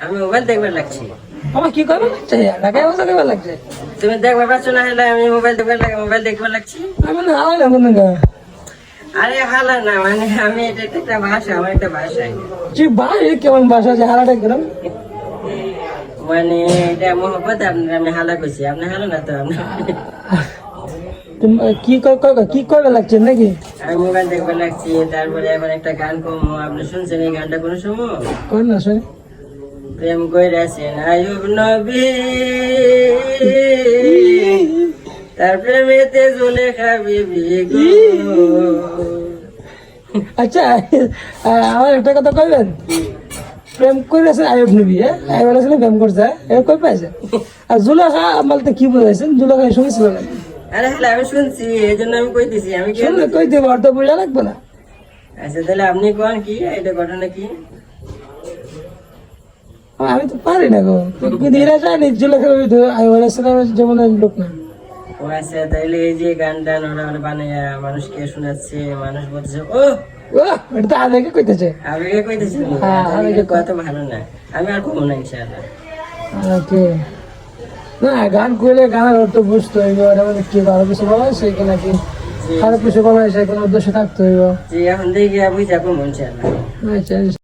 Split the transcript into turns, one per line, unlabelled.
আমি মোবাইল দেখবার লাগছি।
আমার কি করবে? লাগছে। বসে
তুমি দেখবার পাচ্ছ না হলে আমি মোবাইল দেখবার লাগে মোবাইল দেখবার লাগছি।
আমি না কোনো
আরে হালা না মানে আমি এটা একটা ভাষা আমার একটা ভাষাই
কি কেমন আছে?
মানে এটা মোহব্বত আপনার আমি হালা আপনি হালা না তো আপনি?
তুমি কি কর- কর- কি করবে লাগছে নাকি?
আমি মোবাইল দেখবে লাগছি তারপরে এবার একটা গান কমো। আপনি শুনছেন এই গানটা কোনো সময়?
কর না শুনি?
প্রেম কইরাছেন আয়ুব নবী। তার প্রেমেতে জলে খাবি
আচ্ছা আমার একটা কথা কইবেন? প্রেম করেছে আয়ব নবী হ্যাঁ? আয়ব আসলে প্রেম করছে এ কই পাইছে? আর জুলাখা আমার তো কি বুঝাইছেন জুলাখা শুনেছিল না
আরে হ্যাঁ আমি শুনছি এই জন্য আমি কইতেছি আমি কি
শুনলে কই দেবো অর্থ বুঝা লাগবে না।
আচ্ছা তাহলে আপনি কোন কি? এটা ঘটনা কি?
আমি তো পারি না গো। কিন্তু এরা জানি জুলাখা যেমন লোক না।
ও আচ্ছা তাহলে এই যে গানটা ওরা ওরা বানাইয়া মানুষকে শোনাচ্ছে মানুষ বলতেছে ও!
ও এটা আবেগে কইতেছে।
আবেগে কইতেছে
হ্যাঁ,
আবেগে কত ভালো না। আমি আর কমো না ইনশাআল্লাহ।
ওকে না গান করলে গানের অর্থ বুঝতে হইব এটা মানে কি ভালো কিছু বলা হয় সেই নাকি? খারাপ কিছু বলা হয় সেই কোনো উদ্দেশ্য থাকতে হইব।
এখন দেখি বুঝা কমো ইনশাআল্লাহ।
আচ্ছা